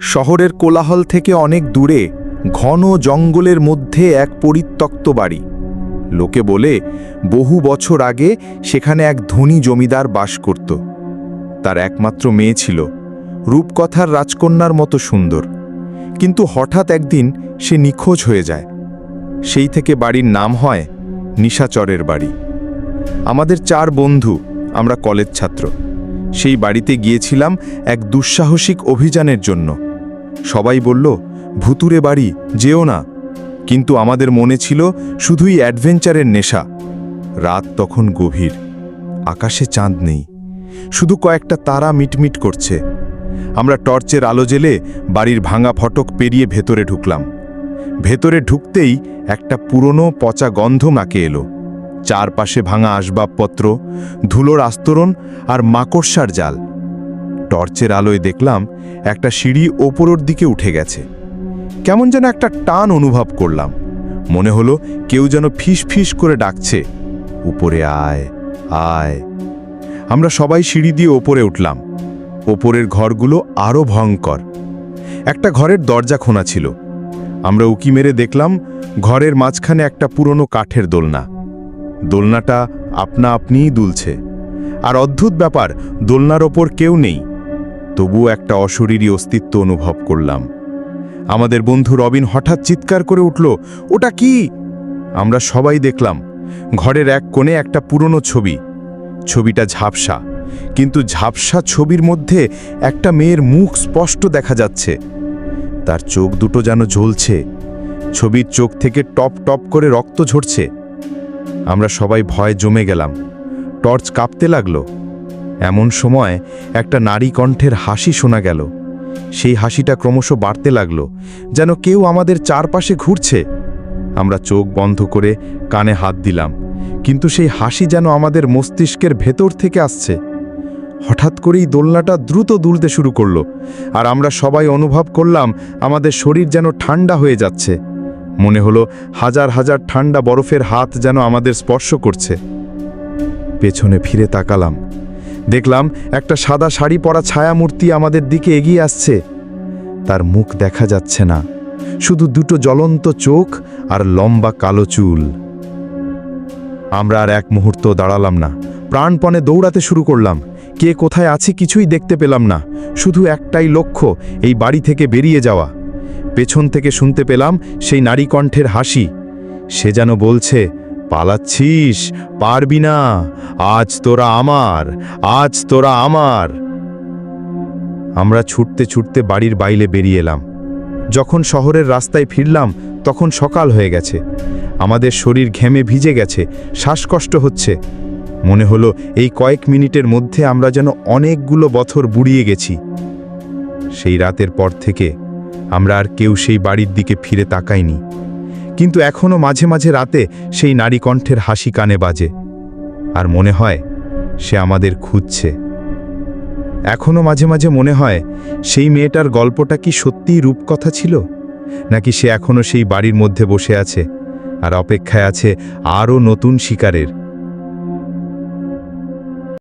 শহরের কোলাহল থেকে অনেক দূরে, ঘন জঙ্গলের মধ্যে এক পরিত্যক্ত বাড়ি। লোকে বলে, বহু বছর আগে সেখানে এক ধনী জমিদার বাস করত। তার একমাত্র মেয়ে ছিল। রূপকথার রাজকন্যার মতো সুন্দর। কিন্তু হঠাৎ একদিন সে নিখোঁজ হয়ে যায়। সেই থেকে বাড়ির নাম হয় নিশাচরের বাড়ি। আমাদের চার বন্ধু, আমরা কলেজ ছাত্র। সেই বাড়িতে গিয়েছিলাম এক দুঃসাহসিক অভিযানের জন্য। সবাই বলল, ভুতুরে বাড়ি, যেও না। কিন্তু আমাদের মনে ছিল শুধুই অ্যাডভেঞ্চারের নেশা। রাত তখন গভীর, আকাশে চাঁদ নেই, শুধু কয়েকটা তারা মিটমিট করছে। আমরা টর্চের আলো জেলে বাড়ির ভাঙা ফটক পেরিয়ে ভেতরে ঢুকলাম। ভেতরে ঢুকতেই একটা পুরনো পচা গন্ধ নাকে এলো। চারপাশে ভাঙা আসবাবপত্র, ধুলোর আস্তরণ আর মাকড়সার জাল। টর্চের আলোয় দেখলাম একটা সিঁড়ি ওপরের দিকে উঠে গেছে। কেমন যেন একটা টান অনুভব করলাম। মনে হলো কেউ যেন ফিস ফিস করে ডাকছে। উপরে আয় আয়। আমরা সবাই সিঁড়ি দিয়ে ওপরে উঠলাম। ওপরের ঘরগুলো আরও ভয়ঙ্কর। একটা ঘরের দরজা খোনা ছিল। আমরা উকি মেরে দেখলাম ঘরের মাঝখানে একটা পুরনো কাঠের দোলনা। দোলনাটা আপনা আপনিই দুলছে। আর অদ্ভুত ব্যাপার, দোলনার ওপর কেউ নেই। তবুও একটা অশরীরী অস্তিত্ব অনুভব করলাম। আমাদের বন্ধু রবিন হঠাৎ চিৎকার করে উঠল, ওটা কি? আমরা সবাই দেখলাম, ঘরের এক কোণে একটা পুরনো ছবি। ছবিটা ঝাপসা, কিন্তু ঝাপসা ছবির মধ্যে একটা মেয়ের মুখ স্পষ্ট দেখা যাচ্ছে। তার চোখ দুটো যেন ঝলছে ছবির চোখ থেকে টপ টপ করে রক্ত ঝরছে। আমরা সবাই ভয়ে জমে গেলাম, টর্চ কাঁপতে লাগল। এমন সময় একটা নারী কণ্ঠের হাসি শোনা গেল। সেই হাসিটা ক্রমশ বাড়তে লাগল, যেন কেউ আমাদের চারপাশে ঘুরছে। আমরা চোখ বন্ধ করে কানে হাত দিলাম, কিন্তু সেই হাসি যেন আমাদের মস্তিষ্কের ভেতর থেকে আসছে। হঠাৎ করেই দোলনাটা দ্রুত দুলতে শুরু করল, আর আমরা সবাই অনুভব করলাম আমাদের শরীর যেন ঠান্ডা হয়ে যাচ্ছে। মনে হলো হাজার হাজার ঠান্ডা বরফের হাত যেন আমাদের স্পর্শ করছে। পেছনে ফিরে তাকালাম দেখলাম একটা সাদা শাড়ি পরা ছায়ামূর্তি আমাদের দিকে এগিয়ে আসছে। তার মুখ দেখা যাচ্ছে না। শুধু দুটো জ্বলন্ত চোখ আর লম্বা কালো চুল। আমরা আর এক মুহূর্ত দাঁড়ালাম না। প্রাণপণে দৌড়াতে শুরু করলাম। কে কোথায় আছে কিছুই দেখতে পেলাম না। শুধু একটাই লক্ষ্য, এই বাড়ি থেকে বেরিয়ে যাওয়া। পেছন থেকে শুনতে পেলাম সেই নারী কণ্ঠের হাসি। সে যেন বলছে পালাচ্ছিস? পারবি না। আজ তোরা আমার, আজ তোরা আমার। আমরা ছুটতে ছুটতে বাড়ির বাইরে বেরিয়ে এলাম। যখন শহরের রাস্তায় ফিরলাম, তখন সকাল হয়ে গেছে। আমাদের শরীর ঘেমে ভিজে গেছে, শ্বাসকষ্ট হচ্ছে। মনে হলো এই কয়েক মিনিটের মধ্যে আমরা যেন অনেকগুলো বছর বুড়িয়ে গেছি। সেই রাতের পর থেকে আমরা আর কেউ সেই বাড়ির দিকে ফিরে তাকাইনি। কিন্তু এখনও মাঝে মাঝে রাতে সেই নারী কণ্ঠের হাসি কানে বাজে। আর মনে হয় সে আমাদের খুঁজছে। এখনও মাঝে মাঝে মনে হয় সেই মেয়েটার গল্পটা কি সত্যিই রূপকথা ছিল? নাকি সে এখনও সেই বাড়ির মধ্যে বসে আছে আর অপেক্ষায় আছে আরও নতুন শিকারের?